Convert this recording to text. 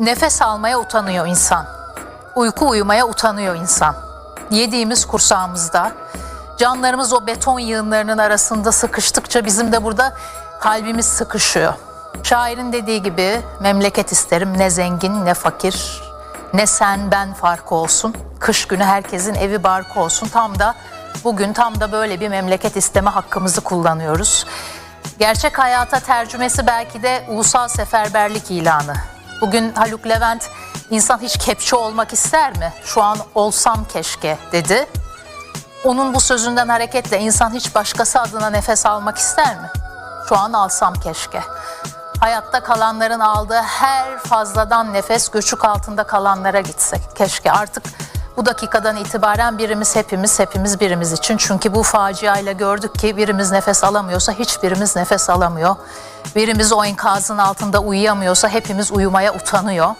Nefes almaya utanıyor insan. Uyku uyumaya utanıyor insan. Yediğimiz kursağımızda, canlarımız o beton yığınlarının arasında sıkıştıkça bizim de burada kalbimiz sıkışıyor. Şairin dediği gibi memleket isterim ne zengin ne fakir ne sen ben farkı olsun. Kış günü herkesin evi barkı olsun. Tam da bugün tam da böyle bir memleket isteme hakkımızı kullanıyoruz. Gerçek hayata tercümesi belki de ulusal seferberlik ilanı. Bugün Haluk Levent insan hiç kepçe olmak ister mi? Şu an olsam keşke dedi. Onun bu sözünden hareketle insan hiç başkası adına nefes almak ister mi? Şu an alsam keşke. Hayatta kalanların aldığı her fazladan nefes göçük altında kalanlara gitsek keşke. Artık bu dakikadan itibaren birimiz hepimiz hepimiz birimiz için. Çünkü bu faciayla gördük ki birimiz nefes alamıyorsa hiçbirimiz nefes alamıyor. Birimiz o enkazın altında uyuyamıyorsa hepimiz uyumaya utanıyor.